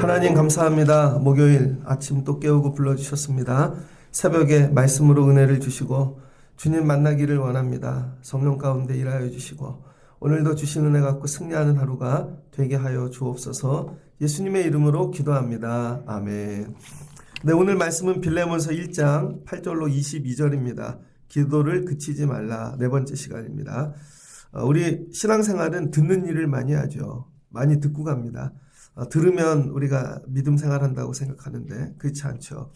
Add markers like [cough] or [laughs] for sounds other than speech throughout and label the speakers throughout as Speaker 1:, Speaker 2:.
Speaker 1: 하나님 감사합니다. 목요일 아침 또 깨우고 불러주셨습니다. 새벽에 말씀으로 은혜를 주시고 주님 만나기를 원합니다. 성령 가운데 일하여 주시고 오늘도 주신 은혜 갖고 승리하는 하루가 되게 하여 주옵소서 예수님의 이름으로 기도합니다. 아멘. 네, 오늘 말씀은 빌레몬서 1장 8절로 22절입니다. 기도를 그치지 말라. 네 번째 시간입니다. 어, 우리 신앙생활은 듣는 일을 많이 하죠. 많이 듣고 갑니다. 어, 들으면 우리가 믿음 생활한다고 생각하는데 그렇지 않죠.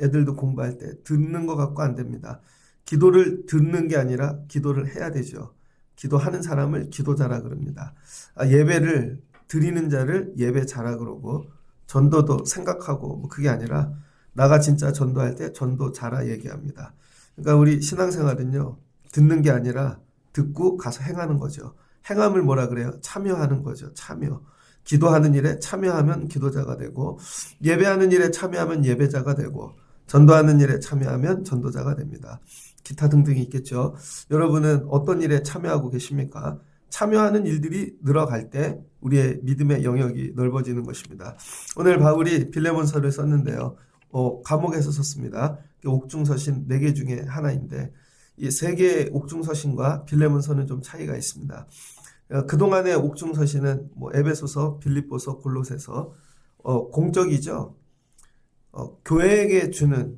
Speaker 1: 애들도 공부할 때 듣는 것 갖고 안 됩니다. 기도를 듣는 게 아니라 기도를 해야 되죠. 기도하는 사람을 기도자라 그럽니다. 아, 예배를 드리는 자를 예배자라 그러고 전도도 생각하고 뭐 그게 아니라 나가 진짜 전도할 때 전도 자라 얘기합니다. 그러니까 우리 신앙생활은요 듣는 게 아니라 듣고 가서 행하는 거죠. 행함을 뭐라 그래요? 참여하는 거죠. 참여. 기도하는 일에 참여하면 기도자가 되고 예배하는 일에 참여하면 예배자가 되고 전도하는 일에 참여하면 전도자가 됩니다. 기타 등등이 있겠죠. 여러분은 어떤 일에 참여하고 계십니까? 참여하는 일들이 늘어갈 때 우리의 믿음의 영역이 넓어지는 것입니다. 오늘 바울이 빌레몬서를 썼는데요. 어, 감옥에서 썼습니다. 옥중서신 4개 중에 하나인데 이세 개의 옥중서신과 빌레몬서는 좀 차이가 있습니다. 어, 그동안의 옥중서신은 뭐 에베소서, 빌립보서, 골로새서 어, 공적이죠. 어, 교회에게 주는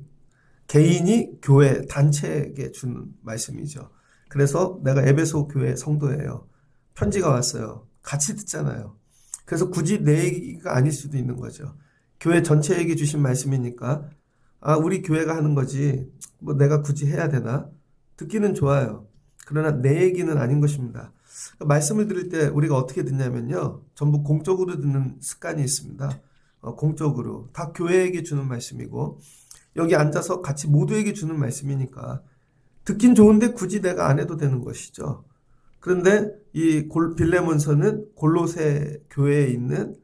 Speaker 1: 개인이 교회 단체에게 주는 말씀이죠. 그래서 내가 에베소 교회 성도예요. 편지가 왔어요. 같이 듣잖아요. 그래서 굳이 내 얘기가 아닐 수도 있는 거죠. 교회 전체에게 주신 말씀이니까 아 우리 교회가 하는 거지 뭐 내가 굳이 해야 되나 듣기는 좋아요. 그러나 내 얘기는 아닌 것입니다. 말씀을 들을 때 우리가 어떻게 듣냐면요. 전부 공적으로 듣는 습관이 있습니다. 어, 공적으로. 다 교회에게 주는 말씀이고, 여기 앉아서 같이 모두에게 주는 말씀이니까, 듣긴 좋은데 굳이 내가 안 해도 되는 것이죠. 그런데 이 골, 빌레몬서는 골로새 교회에 있는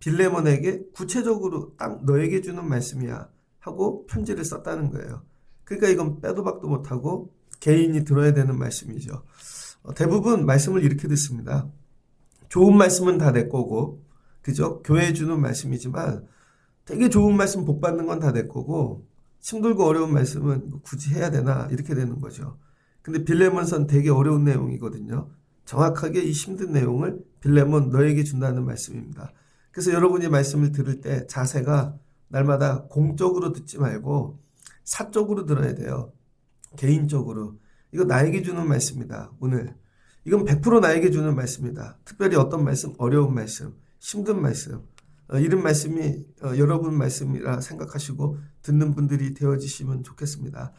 Speaker 1: 빌레몬에게 구체적으로 딱 너에게 주는 말씀이야 하고 편지를 썼다는 거예요. 그러니까 이건 빼도 박도 못하고 개인이 들어야 되는 말씀이죠. 어, 대부분 말씀을 이렇게 듣습니다. 좋은 말씀은 다 내 거고, 그죠? 교회 주는 말씀이지만 되게 좋은 말씀 복 받는 건 다 내 거고, 힘들고 어려운 말씀은 굳이 해야 되나? 이렇게 되는 거죠. 근데 빌레몬선 되게 어려운 내용이거든요. 정확하게 이 힘든 내용을 빌레몬 너에게 준다는 말씀입니다. 그래서 여러분이 말씀을 들을 때 자세가 날마다 공적으로 듣지 말고 사적으로 들어야 돼요. 개인적으로. 이거 나에게 주는 말씀이다. 오늘. 이건 100% 나에게 주는 말씀이다. 특별히 어떤 말씀, 어려운 말씀, 힘든 말씀. 어, 이런 말씀이 어, 여러분 말씀이라 생각하시고 듣는 분들이 되어지시면 좋겠습니다.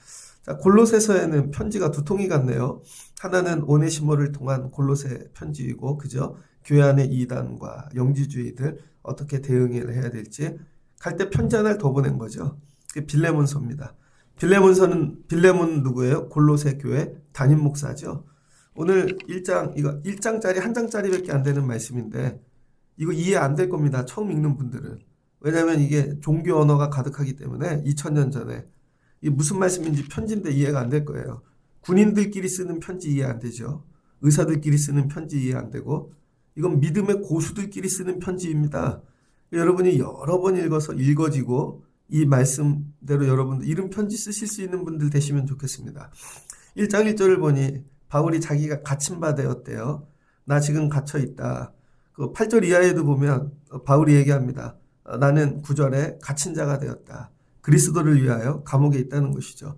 Speaker 1: 자, 골로새서에는 편지가 두 통이 같네요. 하나는 오네시모를 통한 골로새 편지이고, 그죠? 교회 안의 이단과 영지주의들 어떻게 대응을 해야 될지 갈 때 편지 하나를 더 보낸 거죠. 그 빌레몬서입니다. 빌레몬서는 빌레몬 누구예요? 골로새 교회 담임 목사죠. 오늘 1장 이거 1장짜리 한 장짜리밖에 안 되는 말씀인데 이거 이해 안 될 겁니다. 처음 읽는 분들은. 왜냐하면 이게 종교 언어가 가득하기 때문에 2000년 전에 이 무슨 말씀인지 편지인데 이해가 안 될 거예요. 군인들끼리 쓰는 편지 이해 안 되죠. 의사들끼리 쓰는 편지 이해 안 되고 이건 믿음의 고수들끼리 쓰는 편지입니다. 여러분이 여러 번 읽어서 읽어지고 이 말씀대로 여러분들 이런 편지 쓰실 수 있는 분들 되시면 좋겠습니다. 1장 1절을 보니 바울이 자기가 갇힌 바 되었대요. 나 지금 갇혀 있다. 그 8절 이하에도 보면 바울이 얘기합니다. 어, 나는 9절에 갇힌 자가 되었다. 그리스도를 위하여 감옥에 있다는 것이죠.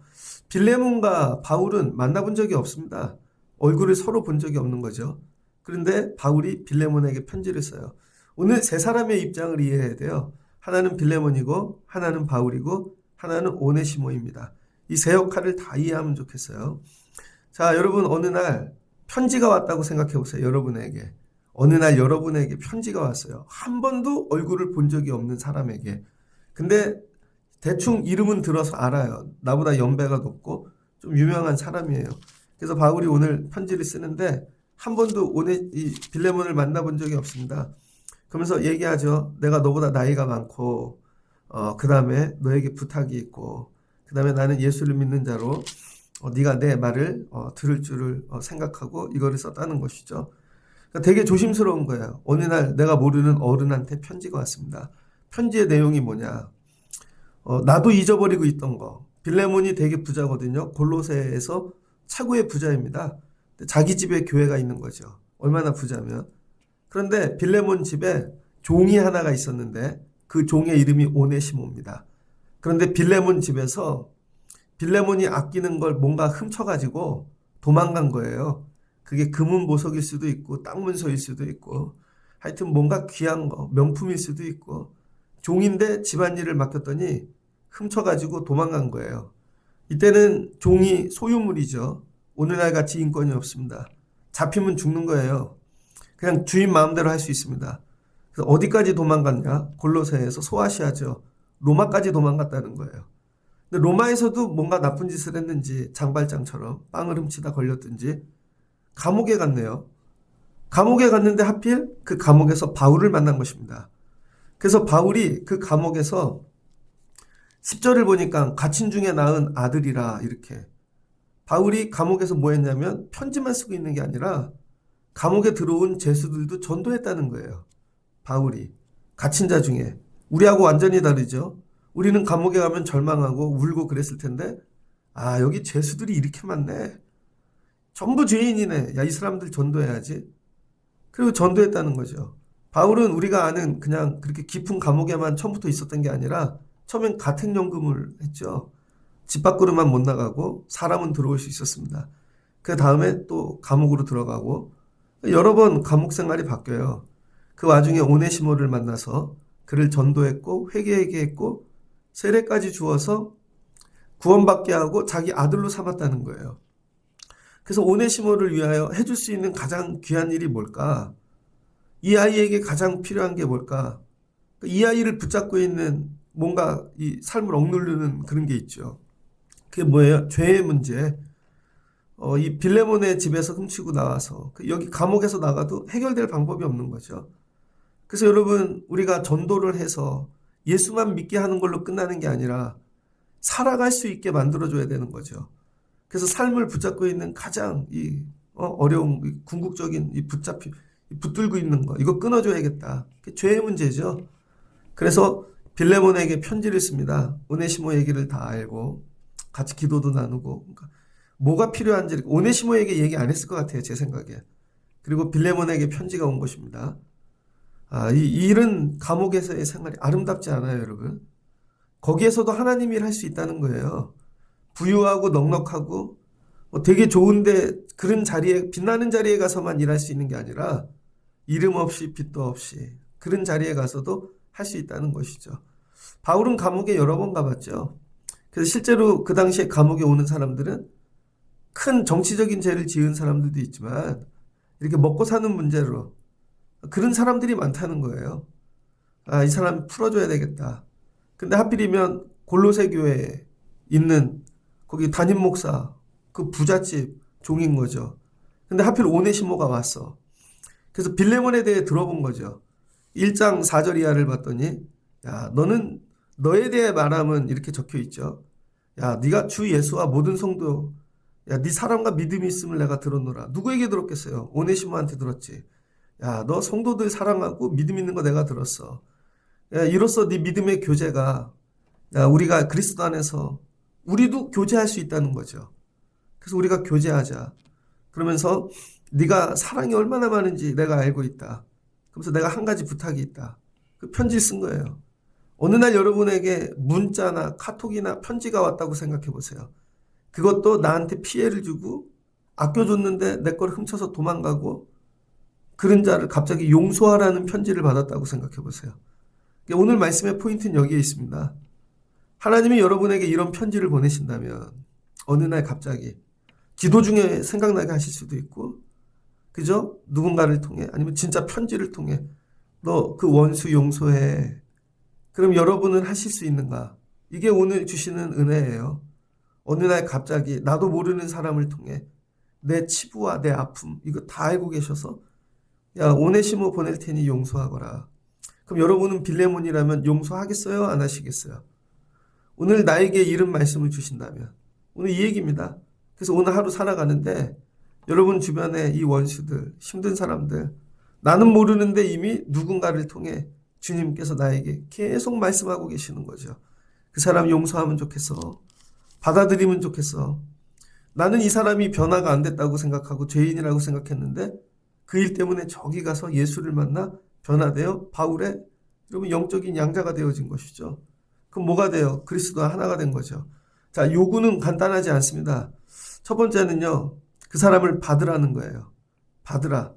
Speaker 1: 빌레몬과 바울은 만나본 적이 없습니다. 얼굴을 서로 본 적이 없는 거죠. 그런데 바울이 빌레몬에게 편지를 써요. 오늘 세 사람의 입장을 이해해야 돼요. 하나는 빌레몬이고 하나는 바울이고 하나는 오네시모입니다. 이 세 역할을 다 이해하면 좋겠어요. 자, 여러분 어느 날 편지가 왔다고 생각해 보세요. 여러분에게. 어느 날 여러분에게 편지가 왔어요. 한 번도 얼굴을 본 적이 없는 사람에게. 근데 대충 이름은 들어서 알아요. 나보다 연배가 높고 좀 유명한 사람이에요. 그래서 바울이 오늘 편지를 쓰는데 한 번도 오네 이 빌레몬을 만나본 적이 없습니다. 그러면서 얘기하죠. 내가 너보다 나이가 많고 어 그 다음에 너에게 부탁이 있고 그 다음에 나는 예수를 믿는 자로 어, 네가 내 말을 어, 들을 줄을 어, 생각하고 이거를 썼다는 것이죠. 그러니까 되게 조심스러운 거예요. 어느 날 내가 모르는 어른한테 편지가 왔습니다. 편지의 내용이 뭐냐? 어, 나도 잊어버리고 있던 거. 빌레몬이 되게 부자거든요. 골로새에서 최고의 부자입니다. 자기 집에 교회가 있는 거죠. 얼마나 부자면. 그런데 빌레몬 집에 종이 하나가 있었는데 그 종의 이름이 오네시모입니다. 그런데 빌레몬 집에서 빌레몬이 아끼는 걸 뭔가 훔쳐가지고 도망간 거예요. 그게 금은 보석일 수도 있고 땅 문서일 수도 있고 하여튼 뭔가 귀한 거 명품일 수도 있고 종인데 집안일을 맡겼더니 훔쳐가지고 도망간 거예요. 이때는 종이 소유물이죠. 오늘날 같이 인권이 없습니다. 잡히면 죽는 거예요. 그냥 주인 마음대로 할 수 있습니다. 그래서 어디까지 도망갔냐? 골로새에서 소아시아죠. 로마까지 도망갔다는 거예요. 근데 로마에서도 뭔가 나쁜 짓을 했는지 장발장처럼 빵을 훔치다 걸렸든지 감옥에 갔네요. 감옥에 갔는데 하필 그 감옥에서 바울을 만난 것입니다. 그래서 바울이 그 감옥에서 10절을 보니까 갇힌 중에 낳은 아들이라 이렇게 바울이 감옥에서 뭐 했냐면 편지만 쓰고 있는 게 아니라 감옥에 들어온 죄수들도 전도했다는 거예요. 바울이 갇힌 자 중에 우리하고 완전히 다르죠. 우리는 감옥에 가면 절망하고 울고 그랬을 텐데 아 여기 죄수들이 이렇게 많네. 전부 죄인이네. 야 이 사람들 전도해야지. 그리고 전도했다는 거죠. 바울은 우리가 아는 그냥 그렇게 깊은 감옥에만 처음부터 있었던 게 아니라 처음엔 가택연금을 했죠. 집 밖으로만 못 나가고 사람은 들어올 수 있었습니다. 그 다음에 또 감옥으로 들어가고 여러 번 감옥 생활이 바뀌어요. 그 와중에 오네시모를 만나서 그를 전도했고 회개하게 했고 세례까지 주어서 구원받게 하고 자기 아들로 삼았다는 거예요. 그래서 오네시모를 위하여 해줄 수 있는 가장 귀한 일이 뭘까? 이 아이에게 가장 필요한 게 뭘까? 이 아이를 붙잡고 있는 뭔가 이 삶을 억누르는 그런 게 있죠. 그게 뭐예요? 죄의 문제. 어, 이 빌레몬의 집에서 훔치고 나와서 그 여기 감옥에서 나가도 해결될 방법이 없는 거죠. 그래서 여러분 우리가 전도를 해서 예수만 믿게 하는 걸로 끝나는 게 아니라 살아갈 수 있게 만들어줘야 되는 거죠. 그래서 삶을 붙잡고 있는 가장 이 어, 려운 궁극적인 이 붙잡히 이 붙들고 있는 거 이거 끊어줘야겠다. 죄의 문제죠. 그래서 빌레몬에게 편지를 씁니다. 오네시모 얘기를 다 알고 같이 기도도 나누고 그러니까 뭐가 필요한지 오네시모에게 얘기 안 했을 것 같아요 제 생각에. 그리고 빌레몬에게 편지가 온 것입니다. 아, 이 일은 감옥에서의 생활이 아름답지 않아요, 여러분. 거기에서도 하나님 일 할 수 있다는 거예요. 부유하고 넉넉하고 뭐 되게 좋은데 그런 자리에 빛나는 자리에 가서만 일할 수 있는 게 아니라 이름 없이 빛도 없이 그런 자리에 가서도 할 수 있다는 것이죠. 바울은 감옥에 여러 번 가봤죠. 그래서 실제로 그 당시에 감옥에 오는 사람들은 큰 정치적인 죄를 지은 사람들도 있지만 이렇게 먹고 사는 문제로 그런 사람들이 많다는 거예요. 아, 이 사람 풀어줘야 되겠다. 근데 하필이면 골로새 교회에 있는 거기 담임 목사 그 부잣집 종인 거죠. 근데 하필 오네시모가 왔어. 그래서 빌레몬에 대해 들어본 거죠. 1장 4절 이하를 봤더니 야 너는 너에 대해 말함은 이렇게 적혀 있죠. 야 네가 주 예수와 모든 성도 야 네 사람과 믿음이 있음을 내가 들었노라. 누구에게 들었겠어요? 오네시모한테 들었지. 야 너 성도들 사랑하고 믿음 있는 거 내가 들었어. 야, 이로써 네 믿음의 교제가 야, 우리가 그리스도 안에서 우리도 교제할 수 있다는 거죠. 그래서 우리가 교제하자. 그러면서 네가 사랑이 얼마나 많은지 내가 알고 있다. 그래서 내가 한 가지 부탁이 있다. 그 편지 쓴 거예요. 어느 날 여러분에게 문자나 카톡이나 편지가 왔다고 생각해 보세요. 그것도 나한테 피해를 주고 아껴줬는데 내 걸 훔쳐서 도망가고 그런 자를 갑자기 용서하라는 편지를 받았다고 생각해 보세요. 오늘 말씀의 포인트는 여기에 있습니다. 하나님이 여러분에게 이런 편지를 보내신다면 어느 날 갑자기 기도 중에 생각나게 하실 수도 있고 그죠? 누군가를 통해 아니면 진짜 편지를 통해 너 그 원수 용서해. 그럼 여러분은 하실 수 있는가? 이게 오늘 주시는 은혜예요. 어느 날 갑자기 나도 모르는 사람을 통해 내 치부와 내 아픔 이거 다 알고 계셔서 야 오네시모 보낼 테니 용서하거라. 그럼 여러분은 빌레몬이라면 용서하겠어요? 안 하시겠어요? 오늘 나에게 이런 말씀을 주신다면 오늘 이 얘기입니다. 그래서 오늘 하루 살아가는데 여러분 주변에 이 원수들, 힘든 사람들, 나는 모르는데 이미 누군가를 통해 주님께서 나에게 계속 말씀하고 계시는 거죠. 그 사람 용서하면 좋겠어. 받아들이면 좋겠어. 나는 이 사람이 변화가 안 됐다고 생각하고 죄인이라고 생각했는데 그 일 때문에 저기 가서 예수를 만나 변화되어 바울의 여러분 영적인 양자가 되어진 것이죠. 그럼 뭐가 돼요? 그리스도와 하나가 된 거죠. 자, 요구는 간단하지 않습니다. 첫 번째는요, 그 사람을 받으라는 거예요. 받으라.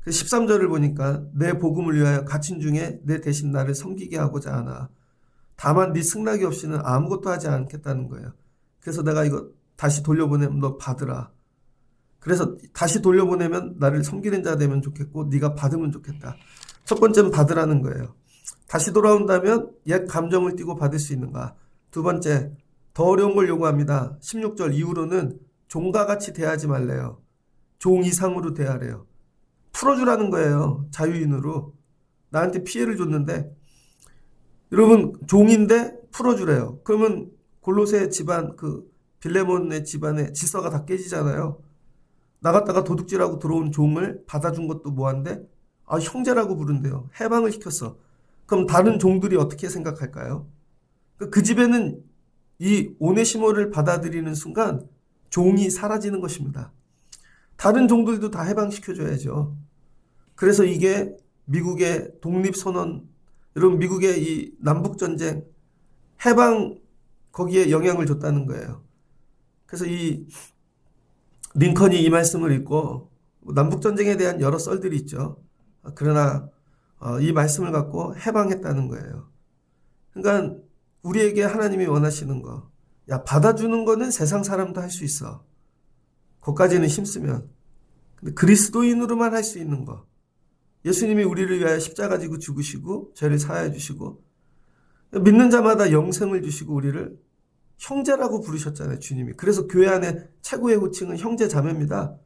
Speaker 1: 그 13절을 보니까 내 복음을 위하여 갇힌 중에 내 대신 나를 섬기게 하고자 하나. 다만 네 승낙이 없이는 아무것도 하지 않겠다는 거예요. 그래서 내가 이거 다시 돌려보내면 너 받으라. 그래서 다시 돌려보내면 나를 섬기는 자 되면 좋겠고 네가 받으면 좋겠다. 첫 번째는 받으라는 거예요. 다시 돌아온다면 옛 감정을 띠고 받을 수 있는가? 두 번째, 더 어려운 걸 요구합니다. 16절 이후로는 종과 같이 대하지 말래요. 종 이상으로 대하래요. 풀어주라는 거예요. 자유인으로. 나한테 피해를 줬는데, 여러분, 종인데 풀어주래요. 그러면 골로새 집안, 그, 빌레몬의 집안의 질서가 다 깨지잖아요. 나갔다가 도둑질하고 들어온 종을 받아준 것도 뭐한데, 아, 형제라고 부른대요. 해방을 시켰어. 그럼 다른 종들이 어떻게 생각할까요? 그- 그 집에는 이 오네시모를 받아들이는 순간 종이 사라지는 것입니다. 다른 종들도 다 해방시켜줘야죠. 그래서 이게 미국의 독립선언, 여러분, 미국의 이 남북전쟁, 해방, 거기에 영향을 줬다는 거예요. 그래서 이 링컨이 이 말씀을 읽고 남북전쟁에 대한 여러 썰들이 있죠. 그러나 어, 이 말씀을 갖고 해방했다는 거예요. 그러니까 우리에게 하나님이 원하시는 거, 야 받아주는 거는 세상 사람도 할 수 있어. 거기까지는 힘쓰면. 근데 그리스도인으로만 할 수 있는 거. 예수님이 우리를 위하여 십자가 지고 죽으시고 죄를 사하여 주시고 믿는 자마다 영생을 주시고 우리를 형제라고 부르셨잖아요, 주님이. 그래서 교회 안에 최고의 호칭은 형제 자매입니다.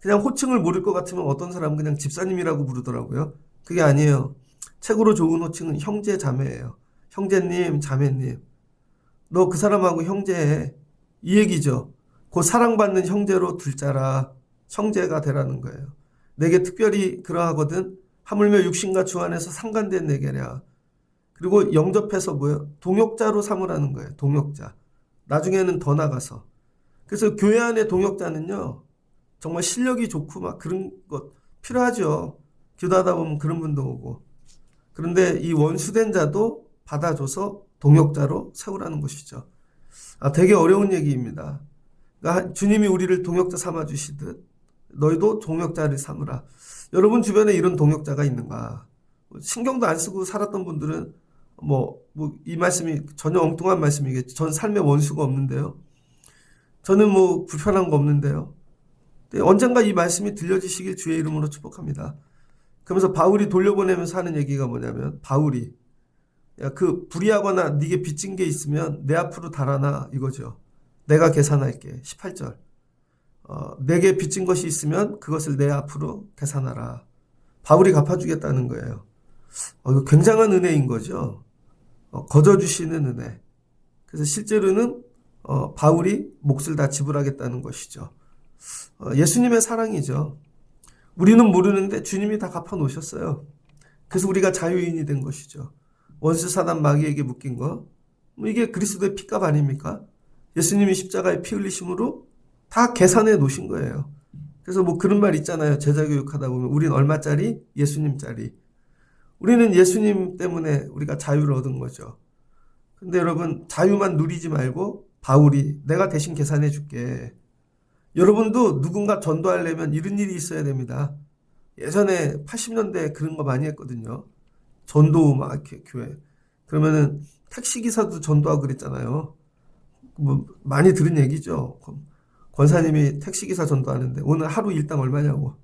Speaker 1: 그냥 호칭을 모를 것 같으면 어떤 사람은 그냥 집사님이라고 부르더라고요. 그게 아니에요. 최고로 좋은 호칭은 형제 자매예요. 형제님, 자매님. 너 그 사람하고 형제해. 이 얘기죠. 그 사랑받는 형제로 둘자라 형제가 되라는 거예요. 내게 특별히 그러하거든. 하물며 육신과 주 안에서 상관된 내게랴. 그리고 영접해서 뭐예요? 동역자로 삼으라는 거예요. 동역자. 나중에는 더 나가서. 그래서 교회 안에 동역자는요. 정말 실력이 좋고 막 그런 것 필요하죠. 기도하다 보면 그런 분도 오고. 그런데 이 원수된 자도 받아줘서 동역자로 세우라는 것이죠. 아, 되게 어려운 얘기입니다. 그러니까 주님이 우리를 동역자 삼아 주시듯 너희도 동역자를 삼으라. 여러분 주변에 이런 동역자가 있는가? 신경도 안 쓰고 살았던 분들은 뭐, 뭐, 이 말씀이 전혀 엉뚱한 말씀이겠죠. 전 삶에 원수가 없는데요. 저는 뭐 불편한 거 없는데요. 언젠가 이 말씀이 들려지시길 주의 이름으로 축복합니다. 그러면서 바울이 돌려보내면서 하는 얘기가 뭐냐면 바울이 야, 그 불의하거나 네게 빚진 게 있으면 내 앞으로 달아나 이거죠. 내가 계산할게. 18절. 어, 내게 빚진 것이 있으면 그것을 내 앞으로 계산하라. 바울이 갚아주겠다는 거예요. 어, 이거 굉장한 은혜인 거죠. 어, 거저주시는 은혜. 그래서 실제로는 어, 바울이 몫을 다 지불하겠다는 것이죠. 어, 예수님의 사랑이죠. 우리는 모르는데 주님이 다 갚아 놓으셨어요. 그래서 우리가 자유인이 된 것이죠. 원수 사단 마귀에게 묶인 거. 뭐 이게 그리스도의 피값 아닙니까? 예수님이 십자가에 피 흘리심으로 다 계산해 놓으신 거예요. 그래서 뭐 그런 말 있잖아요. 제자 교육하다 보면 우린 얼마짜리? 예수님짜리. 우리는 예수님 때문에 우리가 자유를 얻은 거죠. 근데 여러분 자유만 누리지 말고 바울이 내가 대신 계산해 줄게. 여러분도 누군가 전도하려면 이런 일이 있어야 됩니다. 예전에 80년대 그런 거 많이 했거든요. 전도 막 이렇게 교회. 그러면은 택시 기사도 전도하고 그랬잖아요. 뭐 많이 들은 얘기죠. 권사님이 택시 기사 전도하는데 오늘 하루 일당 얼마냐고.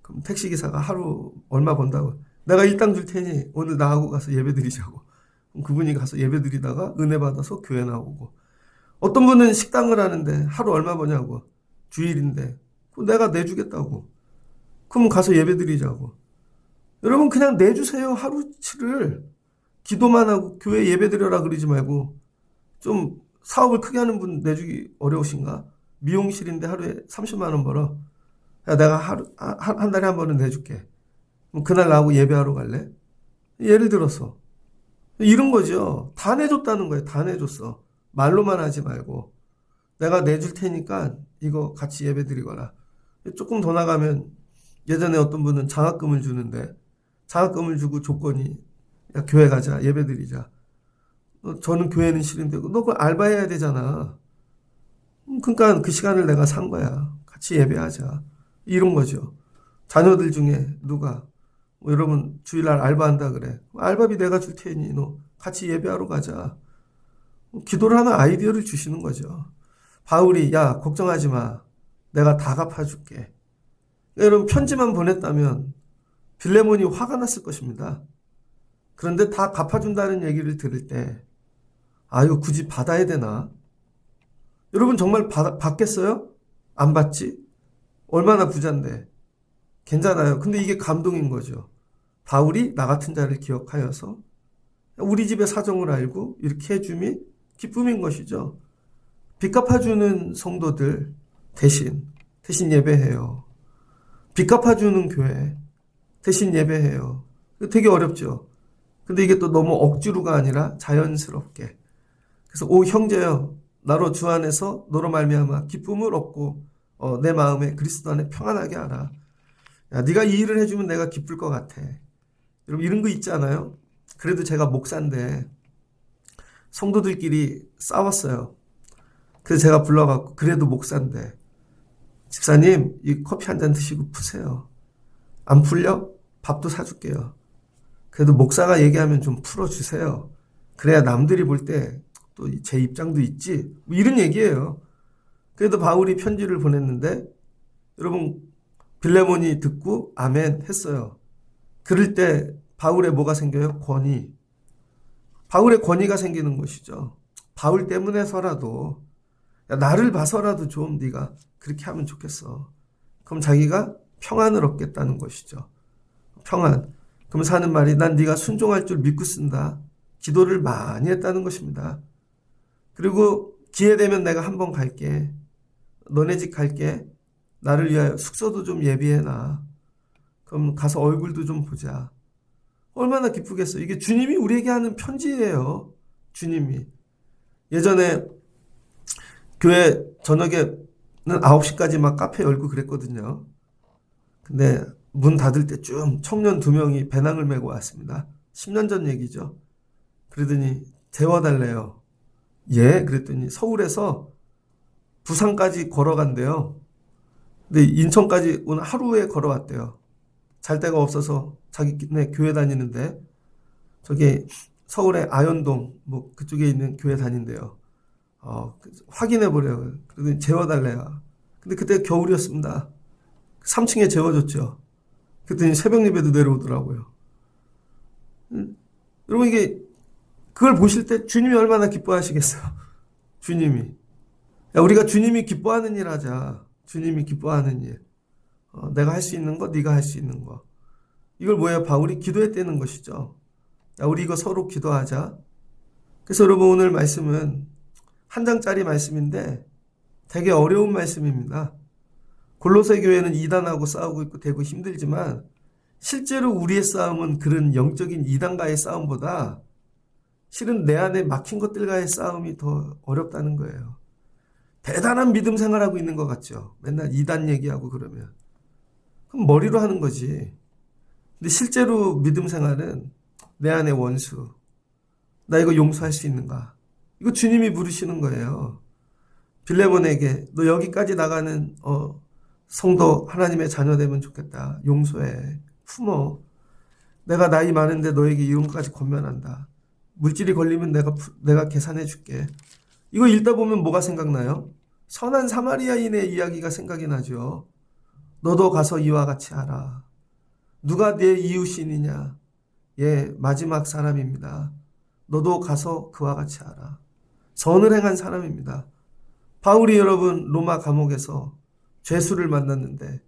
Speaker 1: 그럼 택시 기사가 하루 얼마 번다고. 내가 일당 줄 테니 오늘 나하고 가서 예배 드리자고. 그분이 가서 예배 드리다가 은혜 받아서 교회 나오고. 어떤 분은 식당을 하는데 하루 얼마 버냐고. 주일인데. 내가 내주겠다고. 그럼 가서 예배 드리자고. 여러분 그냥 내주세요. 하루치를. 기도만 하고 교회 예배 드려라 그러지 말고 좀 사업을 크게 하는 분 내주기 어려우신가? 미용실인데 하루에 30만 원 벌어. 야, 내가 하루, 한, 한 달에 한 번은 내줄게. 그날 나하고 예배하러 갈래? 예를 들어서. 이런 거죠. 다 내줬다는 거예요. 다 내줬어. 말로만 하지 말고. 내가 내줄 테니까 이거 같이 예배 드리거라. 조금 더 나가면 예전에 어떤 분은 장학금을 주는데 장학금을 주고 조건이 야, 교회 가자. 예배 드리자. 너, 저는 교회는 싫은데 너 그거 알바해야 되잖아. 음, 그러니까 그 시간을 내가 산 거야. 같이 예배하자. 이런 거죠. 자녀들 중에 누가 뭐 여러분 주일날 알바한다 그래. 알바비 내가 줄 테니 너 같이 예배하러 가자. 기도를 하는 아이디어를 주시는 거죠. 바울이 야 걱정하지 마. 내가 다 갚아줄게. 여러분 편지만 보냈다면 빌레몬이 화가 났을 것입니다. 그런데 다 갚아준다는 얘기를 들을 때 아유 굳이 받아야 되나? 여러분 정말 받, 받겠어요? 안 받지? 얼마나 부잔데. 괜찮아요. 근데 이게 감동인 거죠. 바울이 나 같은 자를 기억하여서 우리 집의 사정을 알고 이렇게 해줌이 기쁨인 것이죠. 빚 갚아주는 성도들 대신 대신 예배해요. 빚 갚아주는 교회 대신 예배해요. 되게 어렵죠. 근데 이게 또 너무 억지로가 아니라 자연스럽게. 그래서 오 형제여 나로 주 안에서 너로 말미암아 기쁨을 얻고 어, 내 마음에 그리스도 안에 평안하게 하라. 야, 네가 이 일을 해주면 내가 기쁠 것 같아. 여러분 이런 거 있지 않아요? 그래도 제가 목사인데 성도들끼리 싸웠어요. 그래서 제가 불러갖고 그래도 목사인데 집사님 이 커피 한 잔 드시고 푸세요. 안 풀려? 밥도 사줄게요. 그래도 목사가 얘기하면 좀 풀어주세요. 그래야 남들이 볼 때 또 제 입장도 있지. 뭐 이런 얘기예요. 그래도 바울이 편지를 보냈는데 여러분 빌레몬이 듣고 아멘 했어요. 그럴 때 바울의 뭐가 생겨요? 권위. 바울의 권위가 생기는 것이죠. 바울 때문에서라도 야, 나를 봐서라도 좀 네가 그렇게 하면 좋겠어. 그럼 자기가 평안을 얻겠다는 것이죠. 평안. 그럼 사는 말이 난 네가 순종할 줄 믿고 쓴다. 기도를 많이 했다는 것입니다. 그리고 기회 되면 내가 한번 갈게. 너네 집 갈게. 나를 위하여 숙소도 좀 예비해놔. 그럼 가서 얼굴도 좀 보자. 얼마나 기쁘겠어. 이게 주님이 우리에게 하는 편지예요. 주님이. 예전에 교회 저녁에는 9시까지 막 카페 열고 그랬거든요. 근데 문 닫을 때쯤 청년 두 명이 배낭을 메고 왔습니다. 10년 전 얘기죠. 그러더니 재워달래요. 예? 그랬더니 서울에서 부산까지 걸어간대요. 근데 인천까지 오늘 하루에 걸어왔대요. 잘 데가 없어서 자기네 교회 다니는데 저기 서울의 아현동 뭐 그쪽에 있는 교회 다닌대요. 어, 확인해 보래요. 그러더니 재워달래요. 근데 그때 겨울이었습니다. 3층에 재워줬죠. 그랬더니 새벽 예배도 내려오더라고요. 음, 여러분 이게 그걸 보실 때 주님이 얼마나 기뻐하시겠어요. [laughs] 주님이. 야, 우리가 주님이 기뻐하는 일 하자. 주님이 기뻐하는 일. 어, 내가 할 수 있는 거, 네가 할 수 있는 거. 이걸 뭐예요? 바울이 기도했다는 것이죠. 야, 우리 이거 서로 기도하자. 그래서 여러분 오늘 말씀은 한 장짜리 말씀인데 되게 어려운 말씀입니다. 골로새 교회는 이단하고 싸우고 있고 되고 힘들지만 실제로 우리의 싸움은 그런 영적인 이단과의 싸움보다 실은 내 안에 막힌 것들과의 싸움이 더 어렵다는 거예요. 대단한 믿음 생활하고 있는 것 같죠. 맨날 이단 얘기하고 그러면. 그럼 머리로 하는 거지. 근데 실제로 믿음 생활은 내 안에 원수. 나 이거 용서할 수 있는가? 이거 주님이 부르시는 거예요. 빌레몬에게 너 여기까지 나가는 어, 성도 하나님의 자녀 되면 좋겠다. 용서해. 품어. 내가 나이 많은데 너에게 이런 것까지 권면한다. 물질이 걸리면 내가 내가 계산해 줄게. 이거 읽다 보면 뭐가 생각나요? 선한 사마리아인의 이야기가 생각이 나죠. 너도 가서 이와 같이 하라. 누가 내 이웃이니냐? 예, 마지막 사람입니다. 너도 가서 그와 같이 하라. 선을 행한 사람입니다. 바울이 여러분 로마 감옥에서 죄수를 만났는데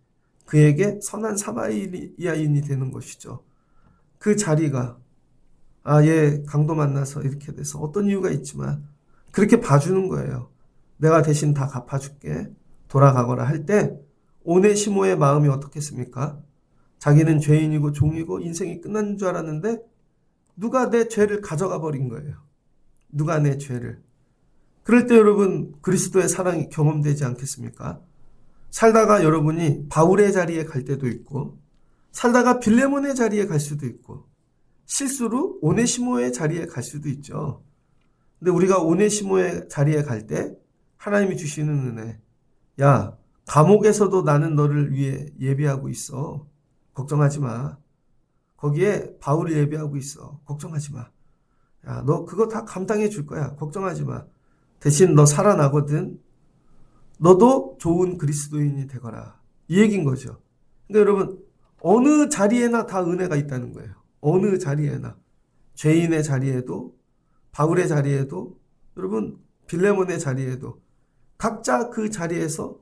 Speaker 1: 그에게 선한 사마리아인이 되는 것이죠. 그 자리가 아, 예, 강도 만나서 이렇게 돼서 어떤 이유가 있지만 그렇게 봐주는 거예요. 내가 대신 다 갚아줄게. 돌아가거나 할때 오네시모의 마음이 어떻겠습니까? 자기는 죄인이고 종이고 인생이 끝난 줄 알았는데 누가 내 죄를 가져가 버린 거예요. 누가 내 죄를. 그럴 때 여러분 그리스도의 사랑이 경험되지 않겠습니까? 살다가 여러분이 바울의 자리에 갈 때도 있고 살다가 빌레몬의 자리에 갈 수도 있고 실수로 오네시모의 자리에 갈 수도 있죠. 근데 우리가 오네시모의 자리에 갈 때 하나님이 주시는 은혜 야 감옥에서도 나는 너를 위해 예비하고 있어. 걱정하지 마. 거기에 바울을 예비하고 있어. 걱정하지 마. 야, 너 그거 다 감당해 줄 거야. 걱정하지 마. 대신 너 살아나거든. 너도 좋은 그리스도인이 되거라. 이 얘기인 거죠. 근데 여러분, 어느 자리에나 다 은혜가 있다는 거예요. 어느 자리에나. 죄인의 자리에도, 바울의 자리에도, 여러분, 빌레몬의 자리에도, 각자 그 자리에서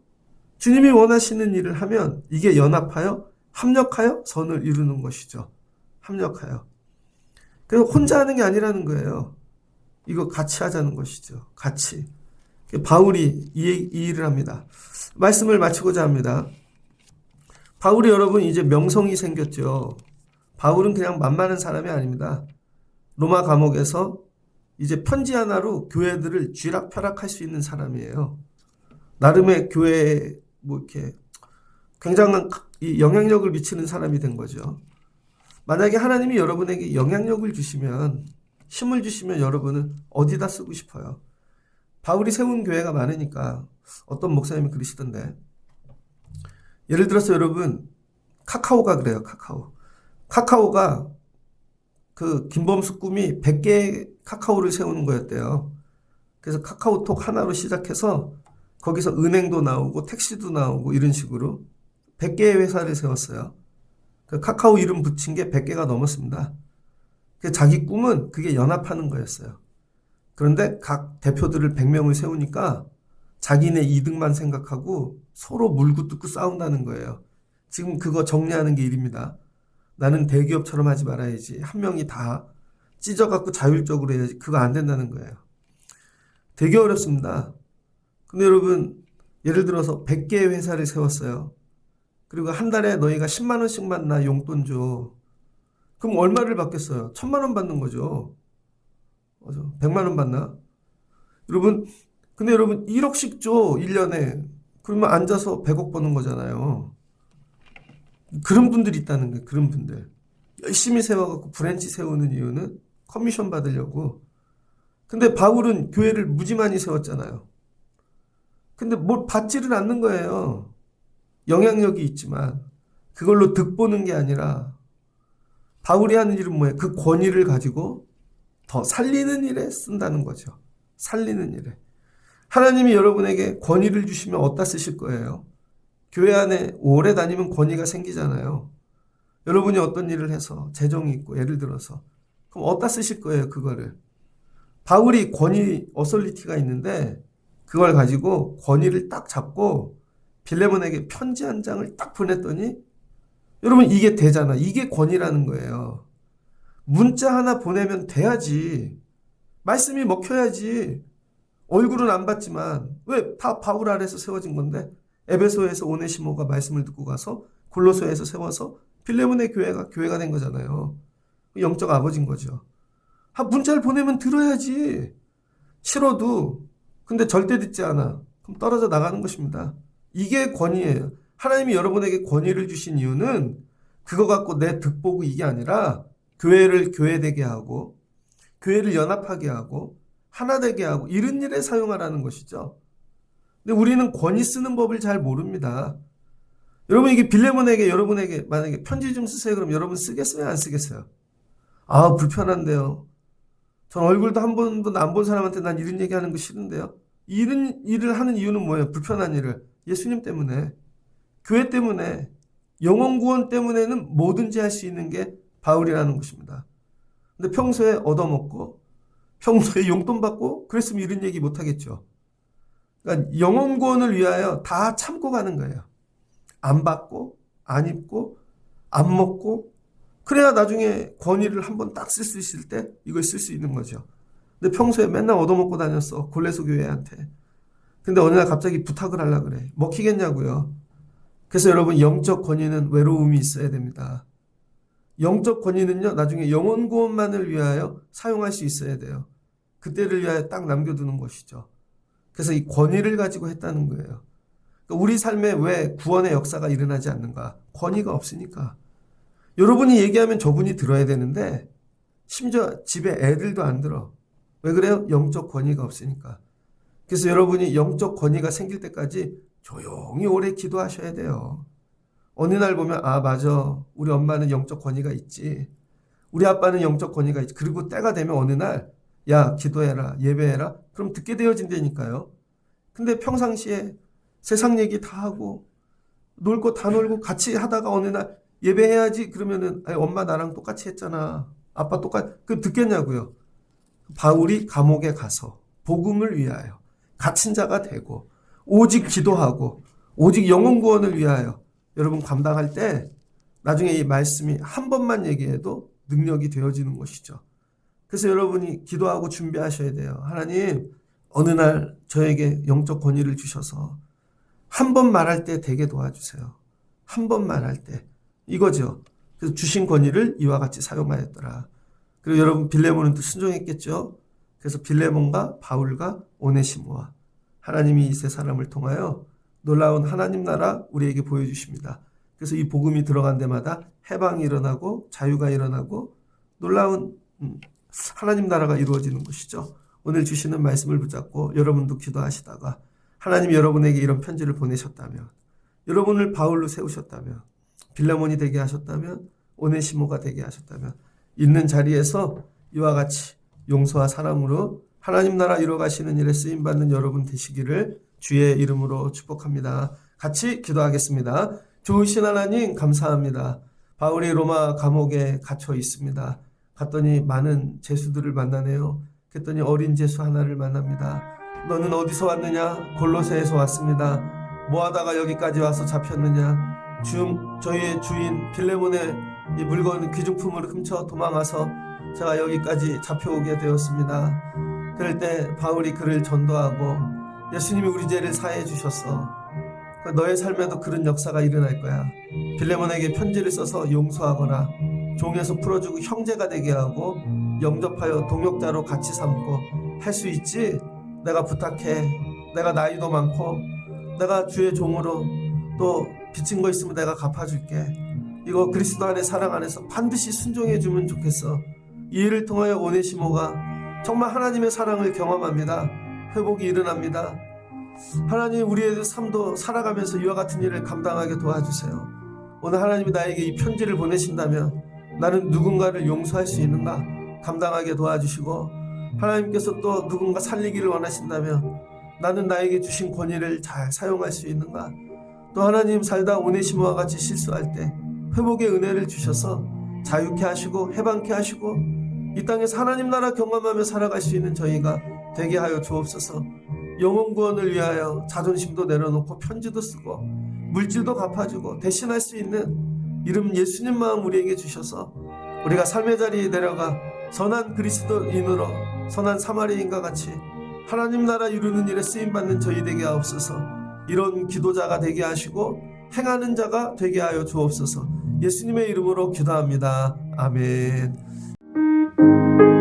Speaker 1: 주님이 원하시는 일을 하면 이게 연합하여, 합력하여 선을 이루는 것이죠. 합력하여. 그래서 혼자 하는 게 아니라는 거예요. 이거 같이 하자는 것이죠. 같이. 바울이 이, 이 일을 합니다. 말씀을 마치고자 합니다. 바울이 여러분 이제 명성이 생겼죠. 바울은 그냥 만만한 사람이 아닙니다. 로마 감옥에서 이제 편지 하나로 교회들을 쥐락펴락할 수 있는 사람이에요. 나름의 교회에 뭐 이렇게 굉장한 이 영향력을 미치는 사람이 된 거죠. 만약에 하나님이 여러분에게 영향력을 주시면 힘을 주시면 여러분은 어디다 쓰고 싶어요? 바울이 세운 교회가 많으니까 어떤 목사님이 그러시던데. 예를 들어서 여러분 카카오가 그래요 카카오. 카카오가 그 김범수 꿈이 100개의 카카오를 세우는 거였대요. 그래서 카카오톡 하나로 시작해서 거기서 은행도 나오고 택시도 나오고 이런 식으로 100개의 회사를 세웠어요. 그 카카오 이름 붙인 게 100개가 넘었습니다 그 자기 꿈은 그게 연합하는 거였어요 그런데 각 대표들을 100명을 세우니까 자기네 이득만 생각하고 서로 물고 뜯고 싸운다는 거예요. 지금 그거 정리하는 게 일입니다. 나는 대기업처럼 하지 말아야지. 한 명이 다 찢어갖고 자율적으로 해야지. 그거 안 된다는 거예요. 되게 어렵습니다. 근데 여러분, 예를 들어서 100개의 회사를 세웠어요. 그리고 한 달에 너희가 10만원씩만 나 용돈 줘. 그럼 얼마를 받겠어요? 천만 원 받는 거죠. 맞아. 100만 원 받나? 여러분, 근데 여러분 1억씩 줘. 1년에. 그러면 앉아서 100억 버는 거잖아요. 그런 분들이 있다는 거예요. 그런 분들. 열심히 세워갖고 브랜치 세우는 이유는 커미션 받으려고. 근데 바울은 교회를 무지 많이 세웠잖아요. 근데 뭘 받지를 않는 거예요. 영향력이 있지만 그걸로 득 보는 게 아니라 바울이 하는 일은 뭐예요? 그 권위를 가지고 더 살리는 일에 쓴다는 거죠. 살리는 일에. 하나님이 여러분에게 권위를 주시면 어디다 쓰실 거예요? 교회 안에 오래 다니면 권위가 생기잖아요. 여러분이 어떤 일을 해서 재정이 있고 예를 들어서 그럼 어디다 쓰실 거예요, 그거를? 바울이 권위 어설리티가 있는데 그걸 가지고 권위를 딱 잡고 빌레몬에게 편지 한 장을 딱 보냈더니 여러분 이게 되잖아. 이게 권위라는 거예요. 문자 하나 보내면 돼야지. 말씀이 먹혀야지. 얼굴은 안 봤지만 왜 다 바울 아래서 세워진 건데 에베소에서 오네시모가 말씀을 듣고 가서 골로소에서 세워서 필레몬의 교회가 교회가 된 거잖아요. 영적 아버지인 거죠. 아, 문자를 보내면 들어야지. 싫어도 근데 절대 듣지 않아. 그럼 떨어져 나가는 것입니다. 이게 권위예요. 하나님이 여러분에게 권위를 주신 이유는 그거 갖고 내 득보고 이게 아니라 교회를 교회되게 하고 교회를 연합하게 하고 하나 되게 하고 이런 일에 사용하라는 것이죠. 근데 우리는 권위 쓰는 법을 잘 모릅니다. 여러분 이게 빌레몬에게 여러분에게 만약에 편지 좀 쓰세요. 그럼 여러분 쓰겠어요? 안 쓰겠어요? 아 불편한데요. 전 얼굴도 한 번도 안 본 사람한테 난 이런 얘기하는 거 싫은데요. 이런 일을 하는 이유는 뭐예요? 불편한 일을 예수님 때문에 교회 때문에 영원 구원 때문에는 뭐든지 할 수 있는 게 바울이라는 것입니다. 근데 평소에 얻어먹고 평소에 [laughs] 용돈 받고 그랬으면 이런 얘기 못 하겠죠. 그러니까 영원 구원을 위하여 다 참고 가는 거예요. 안 받고 안 입고 안 먹고 그래야 나중에 권위를 한번 딱 쓸 수 있을 때 이걸 쓸 수 있는 거죠. 근데 평소에 맨날 얻어먹고 다녔어 골레소 교회한테. 근데 어느 날 갑자기 부탁을 하려 그래. 먹히겠냐고요. 그래서 여러분 영적 권위는 외로움이 있어야 됩니다. 영적 권위는요 나중에 영혼 구원만을 위하여 사용할 수 있어야 돼요. 그때를 위하여 딱 남겨두는 것이죠. 그래서 이 권위를 가지고 했다는 거예요. 그러니까 우리 삶에 왜 구원의 역사가 일어나지 않는가? 권위가 없으니까. 여러분이 얘기하면 저분이 들어야 되는데 심지어 집에 애들도 안 들어. 왜 그래요? 영적 권위가 없으니까. 그래서 여러분이 영적 권위가 생길 때까지 조용히 오래 기도하셔야 돼요. 어느 날 보면 아 맞아. 우리 엄마는 영적 권위가 있지. 우리 아빠는 영적 권위가 있지. 그리고 때가 되면 어느 날 야 기도해라 예배해라. 그럼 듣게 되어진다니까요. 근데 평상시에 세상 얘기 다 하고 놀 거 다 놀고 같이 하다가 어느 날 예배해야지 그러면은 아니, 엄마 나랑 똑같이 했잖아. 아빠 똑같 그 듣겠냐고요. 바울이 감옥에 가서 복음을 위하여 갇힌 자가 되고 오직 기도하고 오직 영혼 구원을 위하여 여러분 감당할 때 나중에 이 말씀이 한 번만 얘기해도 능력이 되어지는 것이죠. 그래서 여러분이 기도하고 준비하셔야 돼요. 하나님, 어느 날 저에게 영적 권위를 주셔서 한 번 말할 때 되게 도와주세요. 한 번 말할 때. 이거죠. 그래서 주신 권위를 이와 같이 사용하였더라. 그리고 여러분 빌레몬은 또 순종했겠죠. 그래서 빌레몬과 바울과 오네시모와 하나님이 이 세 사람을 통하여 놀라운 하나님 나라 우리에게 보여주십니다. 그래서 이 복음이 들어간 데마다 해방이 일어나고 자유가 일어나고 놀라운 음, 하나님 나라가 이루어지는 것이죠. 오늘 주시는 말씀을 붙잡고 여러분도 기도하시다가 하나님 여러분에게 이런 편지를 보내셨다면 여러분을 바울로 세우셨다면 빌레몬이 되게 하셨다면 오네시모가 되게 하셨다면 있는 자리에서 이와 같이 용서와 사랑으로 하나님 나라 이루어가시는 일에 쓰임 받는 여러분 되시기를 주의 이름으로 축복합니다. 같이 기도하겠습니다. 좋으신 하나님 감사합니다. 바울이 로마 감옥에 갇혀 있습니다. 갔더니 많은 제수들을 만나네요. 그랬더니 어린 제수 하나를 만납니다. 너는 어디서 왔느냐? 골로새에서 왔습니다. 뭐 하다가 여기까지 와서 잡혔느냐? 주, 저희의 주인 빌레몬의 이 물건 귀중품을 훔쳐 도망와서 제가 여기까지 잡혀오게 되었습니다. 그럴 때 바울이 그를 전도하고 예수님이 우리 죄를 사해 주셨어. 너의 삶에도 그런 역사가 일어날 거야. 빌레몬에게 편지를 써서 용서하거나 종에서 풀어주고 형제가 되게 하고 영접하여 동역자로 같이 삼고 할 수 있지? 내가 부탁해. 내가 나이도 많고 내가 주의 종으로 또 빚진 거 있으면 내가 갚아줄게. 이거 그리스도 안에 사랑 안에서 반드시 순종해 주면 좋겠어. 이 일을 통하여 오네시모가 정말 하나님의 사랑을 경험합니다. 회복이 일어납니다. 하나님 우리의 삶도 살아가면서 이와 같은 일을 감당하게 도와주세요. 오늘 하나님이 나에게 이 편지를 보내신다면 나는 누군가를 용서할 수 있는가 감당하게 도와주시고 하나님께서 또 누군가 살리기를 원하신다면 나는 나에게 주신 권위를 잘 사용할 수 있는가 또 하나님 살다 오네시모와 같이 실수할 때 회복의 은혜를 주셔서 자유케 하시고 해방케 하시고 이 땅에서 하나님 나라 경험하며 살아갈 수 있는 저희가 되게 하여 주옵소서. 영혼 구원을 위하여 자존심도 내려놓고 편지도 쓰고 물질도 갚아주고 대신할 수 있는 이름 예수님 마음 우리에게 주셔서 우리가 삶의 자리에 내려가 선한 그리스도인으로 선한 사마리인과 같이 하나님 나라 이루는 일에 쓰임 받는 저희 되게 하옵소서. 이런 기도자가 되게 하시고 행하는 자가 되게 하여 주옵소서. 예수님의 이름으로 기도합니다. 아멘. Música